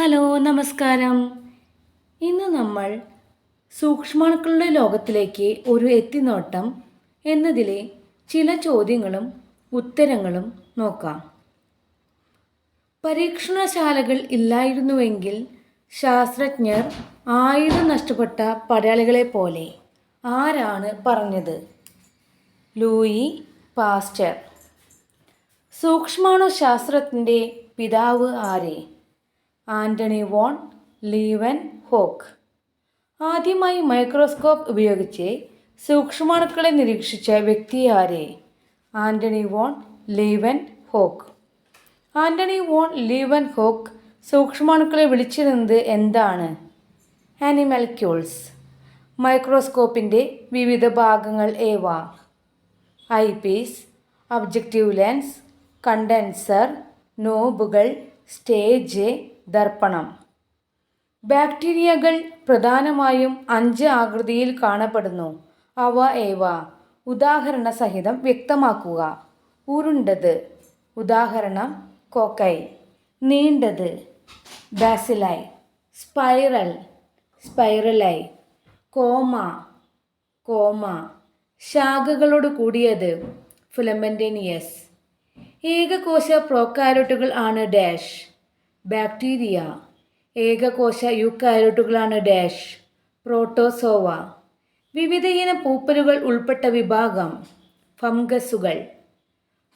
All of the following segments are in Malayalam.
ഹലോ നമസ്കാരം. ഇന്ന് നമ്മൾ സൂക്ഷ്മാണുക്കളുടെ ലോകത്തിലേക്ക് ഒരു എത്തിനോട്ടം എന്നതിലെ ചില ചോദ്യങ്ങളും ഉത്തരങ്ങളും നോക്കാം. പരീക്ഷണശാലകൾ ഇല്ലായിരുന്നുവെങ്കിൽ ശാസ്ത്രജ്ഞർ ആയുധം നഷ്ടപ്പെട്ട പടയാളികളെ പോലെ ആരാണ് പറഞ്ഞത്? Louis pastor. സൂക്ഷ്മാണു ശാസ്ത്രത്തിന്റെ പിതാവ് ആരെ? Antony von Leeuwenhoek. ആദ്യമായി മൈക്രോസ്കോപ്പ് ഉപയോഗിച്ച് സൂക്ഷ്മാണുക്കളെ നിരീക്ഷിച്ച വ്യക്തി ആരെ Antony von Leeuwenhoek. Antony von Leeuwenhoek സൂക്ഷ്മാണുക്കളെ വിളിച്ചിരുന്നത് എന്താണ്? ആനിമൽക്യൂൾസ് മൈക്രോസ്കോപ്പിന്റെ വിവിധ ഭാഗങ്ങൾ ഏവ? I Ps objective lens condenser നോബുകൾ സ്റ്റേജ് ദർപ്പണം. ബാക്ടീരിയകൾ പ്രധാനമായും അഞ്ച് ആകൃതിയിൽ കാണപ്പെടുന്നു. അവ ഏവ? ഉദാഹരണ സഹിതം വ്യക്തമാക്കുക. ഉരുണ്ടത്. ഉദാഹരണം cocci. നീണ്ടത്. Bacilli. Spiral. Spirilli. Comma. Comma. ശാഖകളോട് കൂടിയത് ഫിലമെന്റേനിയസ് ഏകകോശ പ്രോക്കാരോട്ടുകൾ ആണ് ഡാഷ്. ബാക്ടീരിയ ഏകകോശ യുക്കാരോട്ടുകളാണ് ഡാഷ് പ്രോട്ടോസോവ. വിവിധയിനം പൂപ്പലുകൾ ഉൾപ്പെട്ട വിഭാഗം ഫംഗസുകൾ.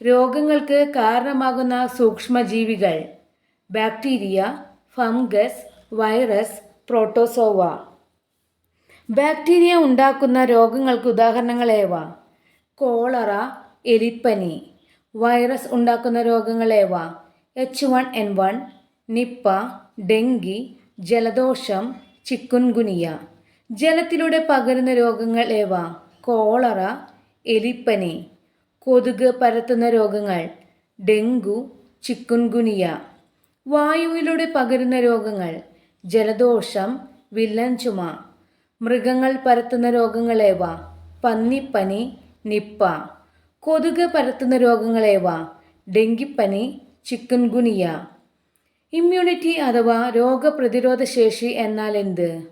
രോഗങ്ങൾക്ക് കാരണമാകുന്ന സൂക്ഷ്മജീവികൾ bacteria fungus virus protozoa. Bacteria ഉണ്ടാക്കുന്ന രോഗങ്ങൾക്ക് ഉദാഹരണങ്ങളേവ കോളറ എലിപ്പനി. വൈറസ് ഉണ്ടാക്കുന്ന രോഗങ്ങളേവ H one N one Nipah dengue ജലദോഷം ചിക്കുൻഗുനിയ. ജലത്തിലൂടെ പകരുന്ന രോഗങ്ങൾ ഏവ? കോളറ എലിപ്പനി. കൊതുക് പരത്തുന്ന രോഗങ്ങൾ? Dengue chikungunya. വായുവിലൂടെ പകരുന്ന രോഗങ്ങൾ? ജലദോഷം വില്ലൻ ചുമ മൃഗങ്ങൾ പരത്തുന്ന രോഗങ്ങളേവ പന്നിപ്പനി നിപ്പ. കൊതുക് പരത്തുന്ന രോഗങ്ങളേവ ഡെങ്കിപ്പനി ചിക്കൻഗുനിയ. ഇമ്മ്യൂണിറ്റി അഥവാ രോഗപ്രതിരോധ ശേഷി എന്നാൽ എന്ത്?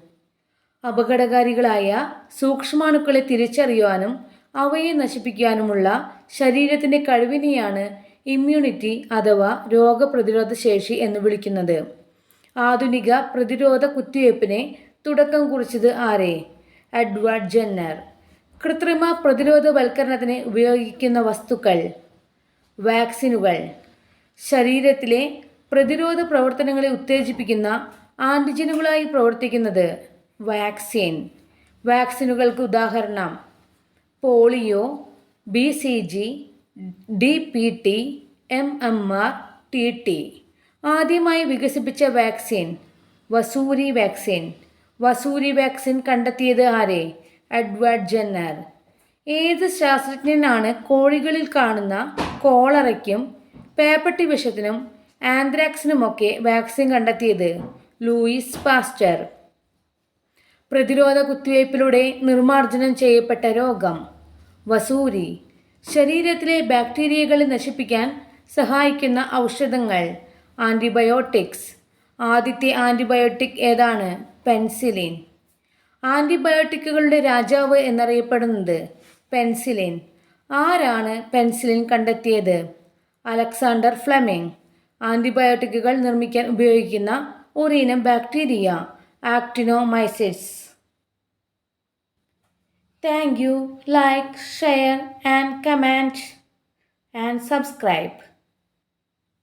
അപകടകാരികളായ സൂക്ഷ്മാണുക്കളെ തിരിച്ചറിയുവാനും അവയെ നശിപ്പിക്കാനുമുള്ള ശരീരത്തിന്റെ കഴിവിനെയാണ് ഇമ്മ്യൂണിറ്റി അഥവാ രോഗപ്രതിരോധ ശേഷി എന്ന് വിളിക്കുന്നത്. ആധുനിക പ്രതിരോധ കുത്തിവയ്പ്പിനെ തുടക്കം കുറിച്ചത് ആരെ? Edward Jenner. കൃത്രിമ പ്രതിരോധവൽക്കരണത്തിന് ഉപയോഗിക്കുന്ന വസ്തുക്കൾ. വാക്സിനുകൾ. ശരീരത്തിലെ പ്രതിരോധ പ്രവർത്തനങ്ങളെ ഉത്തേജിപ്പിക്കുന്ന ആന്റിജനുകളായി പ്രവർത്തിക്കുന്നത് വാക്സിൻ. വാക്സിനുകൾക്ക് ഉദാഹരണം polio B C G D P T M M R T T. ആദ്യമായി വികസിപ്പിച്ച വാക്സിൻ വസൂരി വാക്സിൻ. വസൂരി വാക്സിൻ കണ്ടെത്തിയത് ആരെ? Edward Jenner. ഏത് ശാസ്ത്രജ്ഞനാണ് കോഴികളിൽ കാണുന്ന കോളറയ്ക്കും പേപ്പട്ടി വിഷത്തിനും ആന്ത്രാക്സിനുമൊക്കെ വാക്സിൻ കണ്ടെത്തിയത് ലൂയിസ് പാസ്റ്റർ. പ്രതിരോധ കുത്തിവയ്പ്പിലൂടെ നിർമ്മാർജനം ചെയ്യപ്പെട്ട രോഗം. വസൂരി. ശരീരത്തിലെ ബാക്ടീരിയകളെ നശിപ്പിക്കാൻ സഹായിക്കുന്ന ഔഷധങ്ങൾ. ആന്റിബയോട്ടിക്സ് ആദ്യത്തെ ആന്റിബയോട്ടിക് ഏതാണ്? പെൻസിലിൻ. ആന്റിബയോട്ടിക്കുകളുടെ രാജാവ് എന്നറിയപ്പെടുന്നത് പെൻസിലിൻ. ആരാണ് പെൻസിലിൻ കണ്ടെത്തിയത്? Alexander Fleming. ആന്റിബയോട്ടിക്കുകൾ നിർമ്മിക്കാൻ ഉപയോഗിക്കുന്ന ഒരിനം bacteria actinomyces thank you. Like share and comment and subscribe.